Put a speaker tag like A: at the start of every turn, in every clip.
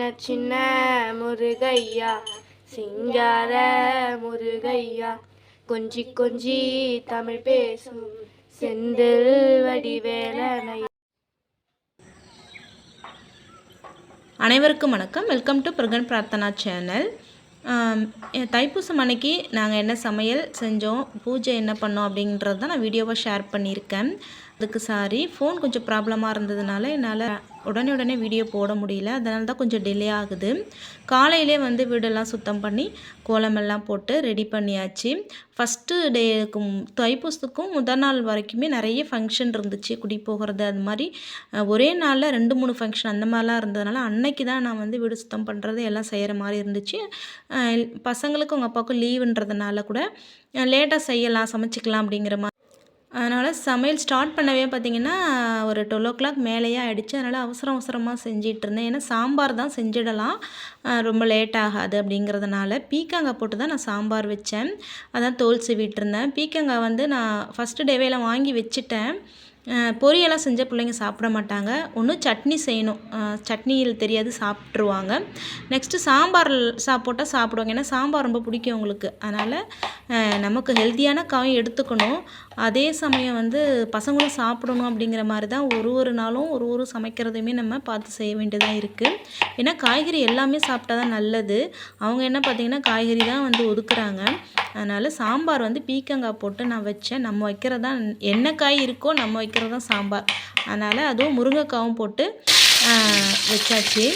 A: சின்ன சின்ன முருகையா சிங்கார முருகையா. கொஞ்சி கொஞ்சி தமிழ் பேசும் செந்தில் வடிவேலனை
B: அனைவருக்கும் வணக்கம். வெல்கம் டு பிரகன் பிரார்த்தனா சேனல் தைப்பூசம் அன்னைக்கு நாங்கள் என்ன சமையல் செஞ்சோம் பூஜை என்ன பண்ணோம் அப்படின்றது தான் நான் வீடியோவாக ஷேர் பண்ணியிருக்கேன். அதுக்கு சாரி ஃபோன் கொஞ்சம் ப்ராப்ளமாக இருந்ததுனால என்னால் உடனே உடனே வீடியோ போட முடியல. அதனால தான் கொஞ்சம் டிலே ஆகுது. காலையிலே வந்து வீடெல்லாம் சுத்தம் பண்ணி கோலமெல்லாம் போட்டு ரெடி பண்ணியாச்சு. ஃபஸ்ட்டு டேக்கும் தைப்பூசத்துக்கும் முதல் நாள் வரைக்குமே நிறைய ஃபங்க்ஷன் இருந்துச்சு. குடி போகிறது அது மாதிரி. ஒரே நாளில் ரெண்டு மூணு ஃபங்க்ஷன் அந்த மாதிரிலாம் இருந்ததுனால அன்னைக்கு தான் நான் வந்து வீடு சுத்தம் பண்ணுறது எல்லாம் செய்கிற மாதிரி இருந்துச்சு. பசங்களுக்கும் உங்கள் அப்பாவுக்கும் லீவுன்றதுனால கூட லேட்டாக செய்யலாம் சமைச்சிக்கலாம் அப்படிங்கிற மாதிரி அதனால் சமையல் ஸ்டார்ட் பண்ணவே பார்த்தீங்கன்னா ஒரு டுவெல் ஓ கிளாக் மேலேயே ஆகிடுச்சு அதனால் அவசரம் அவசரமாக செஞ்சிகிட்டு இருந்தேன் ஏன்னா சாம்பார் தான் செஞ்சிடலாம். ரொம்ப லேட் ஆகாது அப்படிங்கிறதுனால பீக்கங்காய் போட்டு தான் நான் சாம்பார் வச்சேன். அதான் தோல் சீவிட்டு இருந்தேன் பீக்கங்காய் வந்து நான் ஃபஸ்ட்டு டேவேல வாங்கி வச்சுட்டேன். பொரியெல்லாம் செஞ்ச பிள்ளைங்க சாப்பிட மாட்டாங்க. ஒன்று சட்னி செய்யணும். சட்னியில் தெரியாது சாப்பிட்ருவாங்க நெக்ஸ்ட்டு சாம்பார் சா போட்டால் சாப்பிடுவாங்க. ஏன்னா சாம்பார் ரொம்ப பிடிக்கும் உங்களுக்கு அதனால் நமக்கு ஹெல்த்தியான காயும் எடுத்துக்கணும். அதே சமயம் வந்து பசங்களும் சாப்பிடணும் அப்படிங்கிற மாதிரி தான் ஒரு ஒரு நாளும் ஒரு ஒரு சமைக்கிறதையுமே நம்ம பார்த்து செய்ய வேண்டியதாக இருக்குது ஏன்னா காய்கறி எல்லாமே சாப்பிட்டா தான் நல்லது. அவங்க என்ன பார்த்திங்கன்னா காய்கறி தான் வந்து ஒதுக்குறாங்க. அதனால் சாம்பார் வந்து பீக்கங்காய் போட்டு நான் வச்சேன். நம்ம வைக்கிறது தான் என்ன காய் இருக்கோ நம்ம வைக்கிறது தான் சாம்பார். அதனால் அதுவும் முருங்கைக்காவும் போட்டு வச்சாச்சு.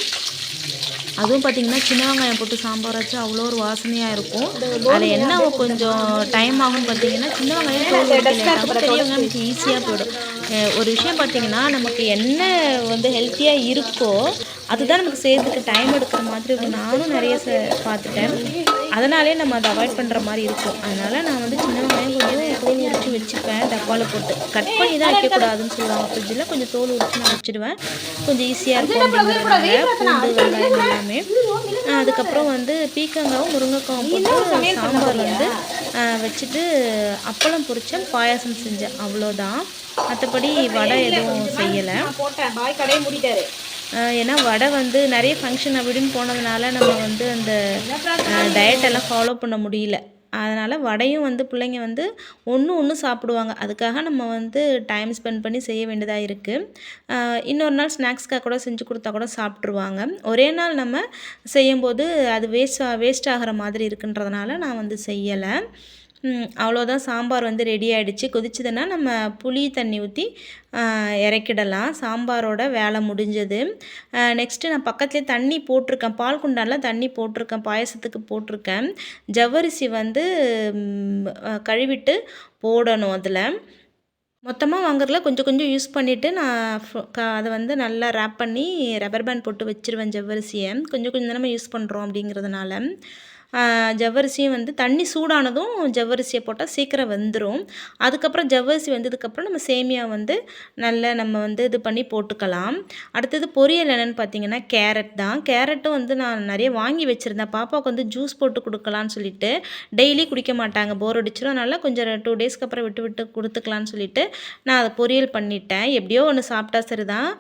B: அதுவும் பார்த்தீங்கன்னா சின்ன வெங்காயம் போட்டு சாம்பார் வச்சு அவ்வளோ ஒரு வாசனையாக இருக்கும். அதில் என்ன கொஞ்சம் டைம் ஆகும்னு பார்த்தீங்கன்னா சின்ன வெங்காயம். பெரிய வெங்காயம் நமக்கு ஈஸியாக போயிடும். ஒரு விஷயம் பார்த்தீங்கன்னா நமக்கு என்ன வந்து ஹெல்த்தியாக இருக்கோ அதுதான் நமக்கு செய்யறதுக்கு டைம் எடுக்கிற மாதிரி இருக்கும். நானும் நிறைய பார்த்துட்டேன் அதனாலே நம்ம அதை அவாய்ட் பண்ணுற மாதிரி இருக்கும். அதனால் நான் வந்து சின்ன வெங்காயம் டப்பாவில் போட்டு கட் பண்ணி தான் வைக்கக்கூடாதுன்னு சொல்லுவாங்க. ஃப்ரிட்ஜில் கொஞ்சம் தோல் உரிச்சு நான் வச்சுடுவேன். கொஞ்சம் ஈஸியாக இருக்கும் அப்படிங்கிறதுனால பூண்டு வெங்காயம் எல்லாமே. அதுக்கப்புறம் வந்து பீக்கங்காவும் முருங்கைக்காவும் போட்டு சாம்பார் வந்து வச்சுட்டு அப்பளம் பொரிச்சேன் பாயாசம் செஞ்சேன். அவ்வளோதான். மற்றபடி வடை எதுவும் செய்யலை. ஏன்னா வடை வந்து நிறைய ஃபங்க்ஷன் அப்படின்னு போனதுனால நம்ம வந்து அந்த டயட் எல்லாம் ஃபாலோ பண்ண முடியல. அதனால் வடையும் வந்து பிள்ளைங்க வந்து ஒன்று ஒன்று சாப்பிடுவாங்க. அதுக்காக நம்ம வந்து டைம் ஸ்பெண்ட் பண்ணி செய்ய வேண்டியதாக இருக்குது இன்னொரு நாள் ஸ்நாக்ஸ்க்காக கூட செஞ்சு கொடுத்தா கூட சாப்பிட்ருவாங்க ஒரே நாள் நம்ம செய்யும்போது அது வேஸ்ட் வேஸ்ட் ஆகிற மாதிரி இருக்குன்றதுனால நான் வந்து செய்யலை. அவ்வளோதான் சாம்பார் வந்து ரெடி ஆகிடுச்சு கொதிச்சதுன்னா நம்ம புளி தண்ணி ஊற்றி இறக்கிடலாம். சாம்பாரோட வேலை முடிஞ்சது. நெக்ஸ்ட்டு நான் பக்கத்துலேயே தண்ணி போட்டிருக்கேன். பால் குண்டானில் தண்ணி போட்டிருக்கேன். பாயசத்துக்கு போட்டிருக்கேன். ஜவ்வரிசி வந்து கழுவிட்டு போடணும் அதில். மொத்தமாக வாங்குறதுல கொஞ்சம் கொஞ்சம் யூஸ் பண்ணிவிட்டு நான் அதை வந்து நல்லா ரேப் பண்ணி ரப்பர் பேண்ட் போட்டு வச்சுருவேன் ஜவ்வரிசியை. கொஞ்சம் கொஞ்சம் நம்ம யூஸ் பண்ணுறோம் அப்படிங்கிறதுனால. ஜவ்வரிசியும் வந்து தண்ணி சூடானதும் ஜவ்வரிசியை போட்டால் சீக்கிரம் வெந்துடும் அதுக்கப்புறம் ஜவ்வரிசி வெந்ததுக்கப்புறம் நம்ம சேமியா வந்து நல்லா நம்ம வந்து இது பண்ணி போட்டுக்கலாம். அடுத்தது பொரியல் என்னென்னு பார்த்தீங்கன்னா கேரட் தான். கேரட்டும் வந்து நான் நிறைய வாங்கி வச்சுருந்தேன். பாப்பாவுக்கு வந்து ஜூஸ் போட்டு கொடுக்கலான்னு சொல்லிட்டு டெய்லி குடிக்க மாட்டாங்க. போர் அடிச்சிடும் அதனால் கொஞ்சம் டூ டேஸ்க்கு அப்புறம் விட்டு விட்டு கொடுத்துக்கலான்னு சொல்லிட்டு நான் அதை பொரியல் பண்ணிட்டேன். எப்படியோ ஒன்று சாப்பிட்டா சரிதான்.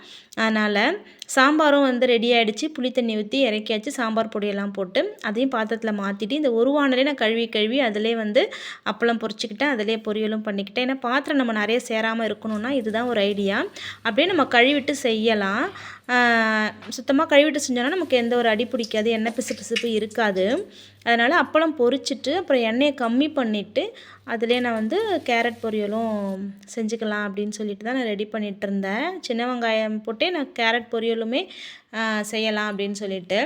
B: அதனால் சாம்பாரும் வந்து ரெடி ஆகிடுச்சு புளி தண்ணி ஊற்றி இறக்கியாச்சு. சாம்பார் பொடியெல்லாம் போட்டு அதையும் பாத்திரத்தில் மாற்றிட்டு இந்த ஒரு வானலே நான் கழுவி கழுவி அதிலே வந்து அப்பளம் பொரிச்சுக்கிட்டேன். அதிலே பொரியலும் பண்ணிக்கிட்டேன். ஏன்னா பாத்திரம் நம்ம நிறைய சேராமல் இருக்கணும்னா இதுதான் ஒரு ஐடியா அப்படியே நம்ம கழுவிட்டு செய்யலாம். சுத்தமாக கழுவிட்டு செஞ்சோன்னா நமக்கு எந்த ஒரு அடி பிடிக்காது எண்ணெய் பிசு பிசுப்பு இருக்காது. அதனால் அப்பளம் பொரிச்சிட்டு அப்புறம் எண்ணெயை கம்மி பண்ணிவிட்டு அதிலே நான் வந்து கேரட் பொரியலும் செஞ்சுக்கலாம் அப்படின்னு சொல்லிட்டு தான் நான் ரெடி பண்ணிகிட்டு இருந்தேன். சின்ன வெங்காயம் போட்டே நான் கேரட் பொரியலுமே செய்யலாம் அப்படின்னு சொல்லிட்டு.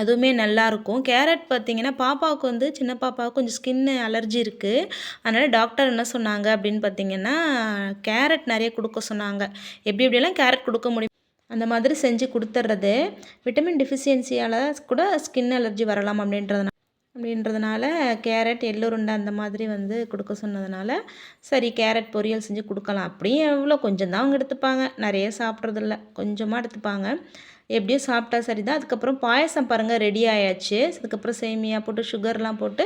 B: அதுவுமே நல்லாயிருக்கும் கேரட் பார்த்திங்கன்னா பாப்பாவுக்கு வந்து சின்ன பாப்பாவுக்கு கொஞ்சம் ஸ்கின் அலர்ஜி இருக்குது அதனால் டாக்டர் என்ன சொன்னாங்க அப்படின்னு பார்த்தீங்கன்னா கேரட் நிறைய கொடுக்க சொன்னாங்க. எப்படி எப்படியெல்லாம் கேரட் கொடுக்க முடியும்? அந்த மாதிரி செஞ்சு கொடுத்துட்றது விட்டமின் டிஃபிஷியன்சியால் கூட ஸ்கின் அலர்ஜி வரலாம் அப்படின்றதுனால அப்படின்றதுனால கேரட் எள்ளுருண்டை அந்த மாதிரி வந்து கொடுக்க சொன்னதுனால சரி கேரட் பொரியல் செஞ்சு கொடுக்கலாம். அப்படியும் எவ்வளோ? கொஞ்சம் தான் அவங்க எடுத்துப்பாங்க. நிறைய சாப்பிட்றதில்ல. கொஞ்சமாக எடுத்துப்பாங்க. எப்படியோ சாப்பிட்டா சரி தான் அதுக்கப்புறம் பாயசம் பாருங்கள் ரெடி ஆயாச்சு. அதுக்கப்புறம் சேமியா போட்டு சுகர்லாம் போட்டு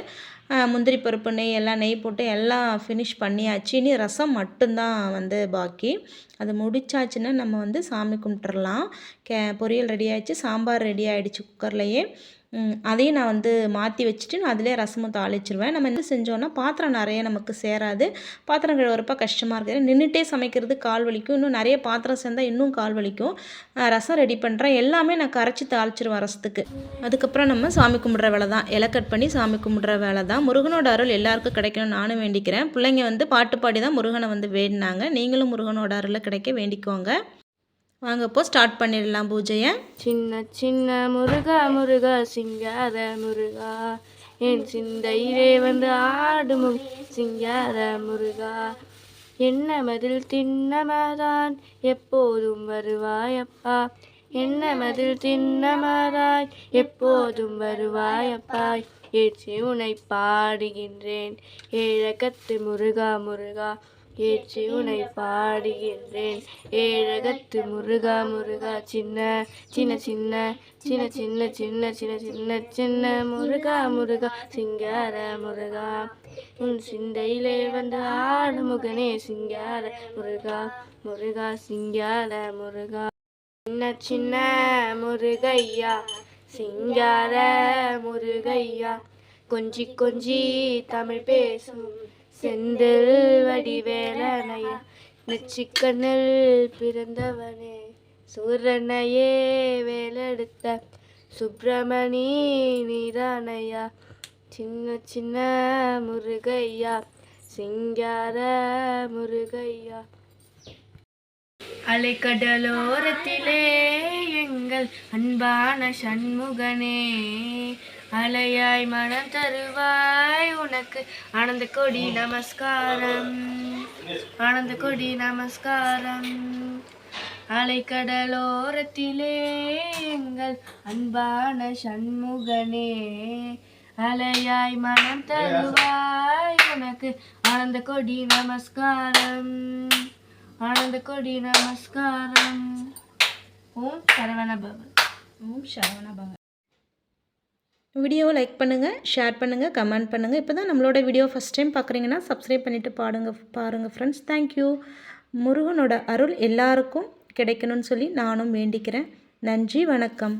B: முந்திரி பருப்பு நெய் எல்லாம் நெய் போட்டு எல்லாம் ஃபினிஷ் பண்ணியாச்சு. இனி ரசம் மட்டும்தான் வந்து பாக்கி. அது முடிச்சாச்சுன்னா நம்ம வந்து சாமி கும்பிட்டுறலாம். கே பொரியல் ரெடி ஆயிடுச்சு. சாம்பார் ரெடி ஆயிடுச்சு குக்கர்லேயே. அதையும் நான் வந்து மாற்றி வச்சுட்டு நான் அதிலே ரசமும் தாளிச்சிருவேன். நம்ம என்ன செஞ்சோன்னா பாத்திரம் நிறைய நமக்கு சேராது. பாத்திரம் கழுவுறப்ப கஷ்டமாக இருக்குது. நின்றுட்டே சமைக்கிறது கால் வலிக்கும். இன்னும் நிறைய பாத்திரம் சேர்ந்தால் இன்னும் கால் வலிக்கும். ரசம் ரெடி பண்ணுறேன் எல்லாமே நான் கரைச்சி தாளிச்சிருவேன் ரசத்துக்கு. அதுக்கப்புறம் நம்ம சாமி கும்பிட்ற வேலை தான். இலை கட் பண்ணி சாமி கும்பிட்ற வேலை தான். முருகனோட அருள் எல்லாருக்கும் கிடைக்கணும்னு நானும் வேண்டிக்கிறேன். பிள்ளைங்க வந்து பாட்டு பாடி தான் முருகனை வந்து வேடினாங்க நீங்களும் முருகனோட அருளை கிடைக்க வேண்டிக்கோங்க. வாங்க இப்போ ஸ்டார்ட் பண்ணிடலாம் பூஜையை.
A: சின்ன சின்ன முருகா முருகா சிங்கார முருகா. என் சிந்தையிலே வந்து ஆடும் முக சிங்கார முருகா. என்ன மதில் தின்னமதான் எப்போதும் வருவாயப்பா. என்ன மதில் தின்னமதாய் எப்போதும் வருவாயப்பா. ஏற்றி உனை பாடுகின்றேன். ஏழக்கத்து முருகா முருகா. ஏற்றி உனை பாடுகின்றேன். ஏழகத்து முருகா முருகா சின்ன சின்ன சின்ன சின்ன சின்ன சின்ன சின்ன சின்ன சின்ன முருகா முருகா சிங்கார முருகா. உன் சிந்தையிலே வந்து ஆடு முகனே சிங்கார முருகா முருகா சிங்கார முருகா. சின்ன சின்ன முருகையா சிங்கார முருகையா. கொஞ்சி கொஞ்சி தமிழ் பேசும். செந்தில் வடிவேலனையா நெச்சிக்கண்ணில் பிறந்தவனே சூரனையே வேலெடுத்த சுப்பிரமணி நீதானையா சின்ன சின்ன முருகையா சிங்கார முருகையா. அலைக்கடலோரத்திலே எங்கள் அன்பான சண்முகனே அலையாய் மனம் தருவாய் உனக்கு. ஆனந்த கொடி நமஸ்காரம். ஆனந்த கொடி நமஸ்காரம். அலைக்கடலோரத்திலே எங்கள் அன்பான சண்முகனே அலையாய் மனம் தருவாய் உனக்கு. ஆனந்த கொடி நமஸ்காரம். ஆனந்த கொடி நமஸ்காரம். ஓம் சரவண பவன்
B: ஓம் சரவண பவன் வீடியோவை லைக் பண்ணுங்கள் ஷேர் பண்ணுங்கள் கமெண்ட் பண்ணுங்கள் இப்போ தான் நம்மளோட வீடியோ ஃபஸ்ட் டைம் பார்க்குறீங்கன்னா சப்ஸ்கிரைப் பண்ணிவிட்டு பாடுங்க பாருங்கள் ஃப்ரெண்ட்ஸ் தேங்க்யூ முருகனோட அருள் எல்லாருக்கும் கிடைக்கணும்னு சொல்லி நானும் வேண்டிக்கிறேன். நன்றி வணக்கம்.